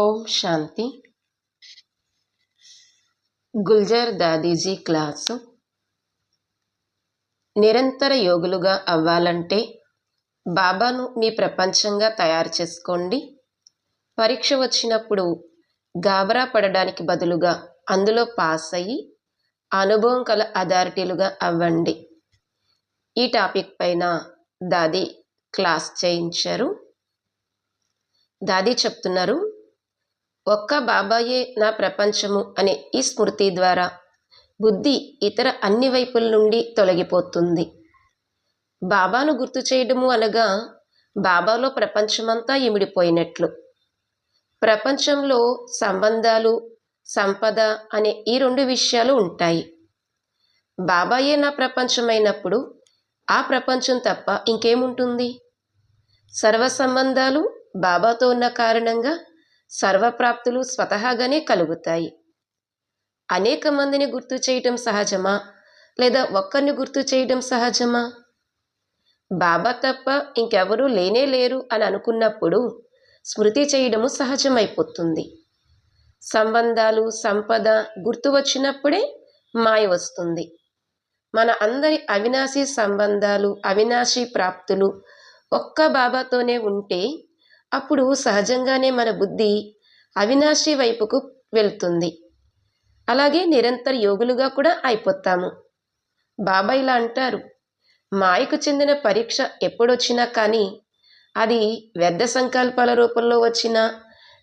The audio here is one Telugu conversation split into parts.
ఓం శాంతి. గుల్జార్ దాదీజీ క్లాసు. నిరంతర యోగులుగా అవ్వాలంటే బాబాను మీ ప్రపంచంగా తయారు చేసుకోండి. పరీక్ష వచ్చినప్పుడు గాబరా పడడానికి బదులుగా అందులో పాస్ అయ్యి అనుభవం కల అథారిటీలుగా అవ్వండి. ఈ టాపిక్ పైన దాది క్లాస్ చేయించారు. దాది చెప్తున్నారు ఒక్క బాబాయే నా ప్రపంచము అనే ఈ స్మృతి ద్వారా బుద్ధి ఇతర అన్ని వైపుల నుండి తొలగిపోతుంది. బాబాను గుర్తు చేయడము అనగా బాబాలో ప్రపంచమంతా ఇమిడిపోయినట్లు. ప్రపంచంలో సంబంధాలు సంపద అనే ఈ రెండు విషయాలు ఉంటాయి. బాబాయే నా ప్రపంచమైనప్పుడు ఆ ప్రపంచం తప్ప ఇంకేముంటుంది? సర్వ సంబంధాలు బాబాతో ఉన్న కారణంగా సర్వప్రాప్తులు స్వతహాగానే కలుగుతాయి. అనేక మందిని గుర్తు చేయటం సహజమా? లేదా ఒక్కరిని గుర్తు చేయడం సహజమా? బాబా తప్ప ఇంకెవరూ లేనే లేరు అని అనుకున్నప్పుడు స్మృతి చేయడము సహజమైపోతుంది. సంబంధాలు సంపద గుర్తు వచ్చినప్పుడే మాయ వస్తుంది. మన అందరి అవినాశి సంబంధాలు అవినాశి ప్రాప్తులు ఒక్క బాబాతోనే ఉంటే అప్పుడు సహజంగానే మన బుద్ధి అవినాశి వైపుకు వెళ్తుంది. అలాగే నిరంతర యోగులుగా కూడా అయిపోతాము. బాబా ఇలా అంటారు మాయకు చెందిన పరీక్ష ఎప్పుడొచ్చినా కానీ అది వ్యర్థ సంకల్పాల రూపంలో వచ్చినా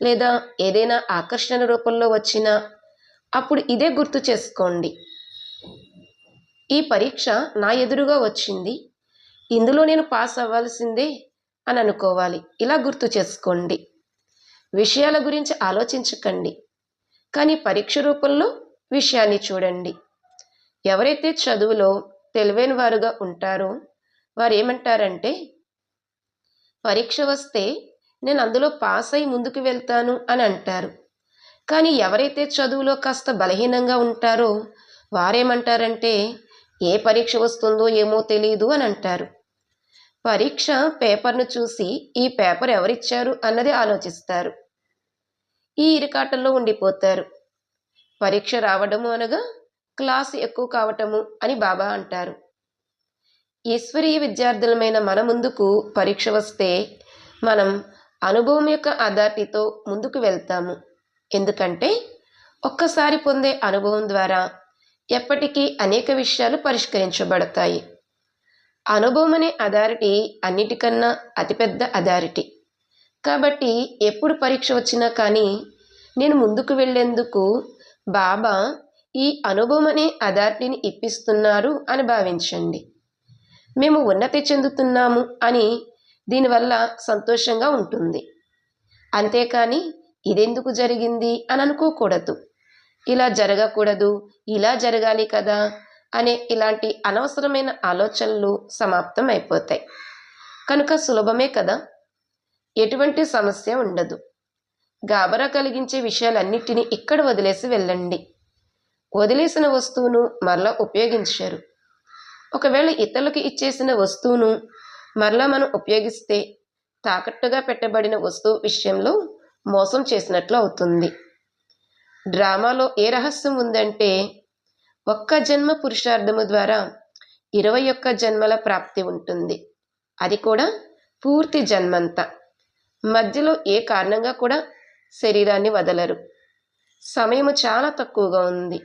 లేదా ఏదైనా ఆకర్షణ రూపంలో వచ్చినా అప్పుడు ఇదే గుర్తు చేసుకోండి. ఈ పరీక్ష నా ఎదురుగా వచ్చింది. ఇందులో నేను పాస్ అవ్వాల్సిందే అని అనుకోవాలి. ఇలా గుర్తు చేసుకోండి. విషయాల గురించి ఆలోచించకండి. కానీ పరీక్ష రూపంలో విషయాన్ని చూడండి. ఎవరైతే చదువులో తెలివైన వారుగా ఉంటారో వారు ఏమంటారంటే పరీక్ష వస్తే నేను అందులో పాస్ అయి ముందుకు వెళ్తాను అని అంటారు. కానీ ఎవరైతే చదువులో కాస్త బలహీనంగా ఉంటారో వారేమంటారంటే ఏ పరీక్ష వస్తుందో ఏమో తెలియదు అని అంటారు. పరీక్ష పేపర్ను చూసి ఈ పేపర్ ఎవరిచ్చారు అన్నది ఆలోచిస్తారు. ఈ ఇరికాటల్లో ఉండిపోతారు. పరీక్ష రావడము అనగా క్లాసు ఎక్కువ కావటము అని బాబా అంటారు. ఈశ్వరీయ విద్యార్థులమైన మన ముందుకు పరీక్ష వస్తే మనం అనుభవం యొక్క అథారిటీతో ముందుకు వెళ్తాము. ఎందుకంటే ఒక్కసారి పొందే అనుభవం ద్వారా ఎప్పటికీ అనేక విషయాలు పరిష్కరించబడతాయి. అనుభవం అనే అథారిటీ అన్నిటికన్నా అతిపెద్ద అథారిటీ. కాబట్టి ఎప్పుడు పరీక్ష వచ్చినా కానీ నేను ముందుకు వెళ్ళేందుకు బాబా ఈ అనుభవం అనే అథారిటీని ఇప్పిస్తున్నారు అని భావించండి. మేము ఉన్నతి చెందుతున్నాము అని దీనివల్ల సంతోషంగా ఉంటుంది. అంతేకాని ఇదెందుకు జరిగింది అని అనుకోకూడదు. ఇలా జరగకూడదు ఇలా జరగాలి కదా అనే ఇలాంటి అనవసరమైన ఆలోచనలు సమాప్తం అయిపోతాయి. కనుక సులభమే కదా? ఎటువంటి సమస్య ఉండదు. గాబరా కలిగించే విషయాలన్నిటినీ ఇక్కడ వదిలేసి వెళ్ళండి. వదిలేసిన వస్తువును మరలా ఉపయోగించారు. ఒకవేళ ఇతరులకు ఇచ్చేసిన వస్తువును మరలా మనం ఉపయోగిస్తే తాకట్టుగా పెట్టబడిన వస్తువు విషయంలో మోసం చేసినట్లు అవుతుంది. డ్రామాలో ఏ రహస్యం ఉందంటే ఒక్క జన్మ పురుషార్థము ద్వారా ఇరవై ఒక్క జన్మల ప్రాప్తి ఉంటుంది. అది కూడా పూర్తి జన్మంతా. మధ్యలో ఏ కారణంగా కూడా శరీరాన్ని వదలరు. సమయము చాలా తక్కువగా ఉంది.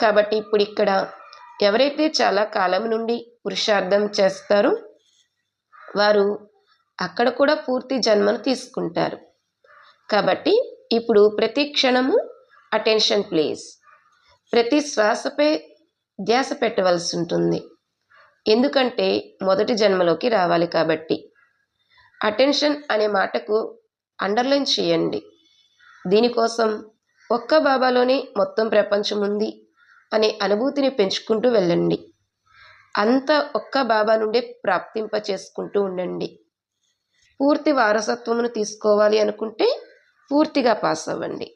కాబట్టి ఇప్పుడు ఇక్కడ ఎవరైతే చాలా కాలం నుండి పురుషార్థం చేస్తారో వారు అక్కడ కూడా పూర్తి జన్మను తీసుకుంటారు. కాబట్టి ఇప్పుడు ప్రతి క్షణము అటెన్షన్ ప్లీజ్. ప్రతి శ్వాసపై ధ్యాస పెట్టవలసి ఉంటుంది. ఎందుకంటే మొదటి జన్మలోకి రావాలి కాబట్టి. అటెన్షన్ అనే మాటకు అండర్లైన్ చేయండి. దీనికోసం ఒక్క బాబాలోనే మొత్తం ప్రపంచం ఉంది అనే అనుభూతిని పెంచుకుంటూ వెళ్ళండి. అంతా ఒక్క బాబా నుండే ప్రాప్తింప చేసుకుంటూ ఉండండి. పూర్తి వారసత్వమును తీసుకోవాలి అనుకుంటే పూర్తిగా పాస్ అవ్వండి.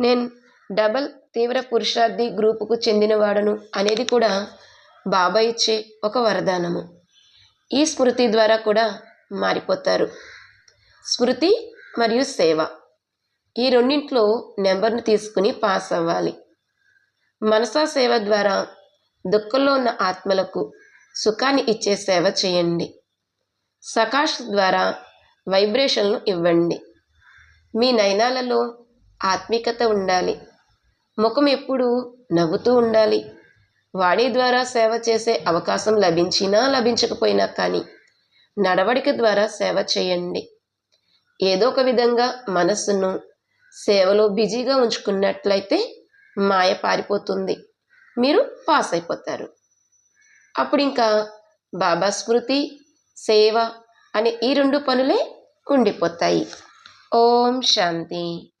నేను డబల్ తీవ్ర పురుషార్థి గ్రూపుకు చెందినవాడను అనేది కూడా బాబా ఇచ్చే ఒక వరదానము. ఈ స్మృతి ద్వారా కూడా మారిపోతారు. స్మృతి మరియు సేవ. ఈ రెండింట్లో నెంబర్ను తీసుకుని పాస్ అవ్వాలి. మనసా సేవ ద్వారా దుఃఖంలో ఉన్న ఆత్మలకు సుఖాన్ని ఇచ్చే సేవ చేయండి. సకాష్ ద్వారా వైబ్రేషన్లు ఇవ్వండి. మీ నయనాలలో ఆత్మికత ఉండాలి. ముఖం ఎప్పుడూ నవ్వుతూ ఉండాలి. వాణి ద్వారా సేవ చేసే అవకాశం లభించినా లభించకపోయినా కానీ నడవడిక ద్వారా సేవ చేయండి. ఏదో ఒక విధంగా మనస్సును సేవలో బిజీగా ఉంచుకున్నట్లయితే మాయ పారిపోతుంది. మీరు పాస్ అయిపోతారు. అప్పుడు ఇంకా బాబా స్మృతి సేవ అనే ఈ రెండు పనులే ఉండిపోతాయి. ఓం శాంతి.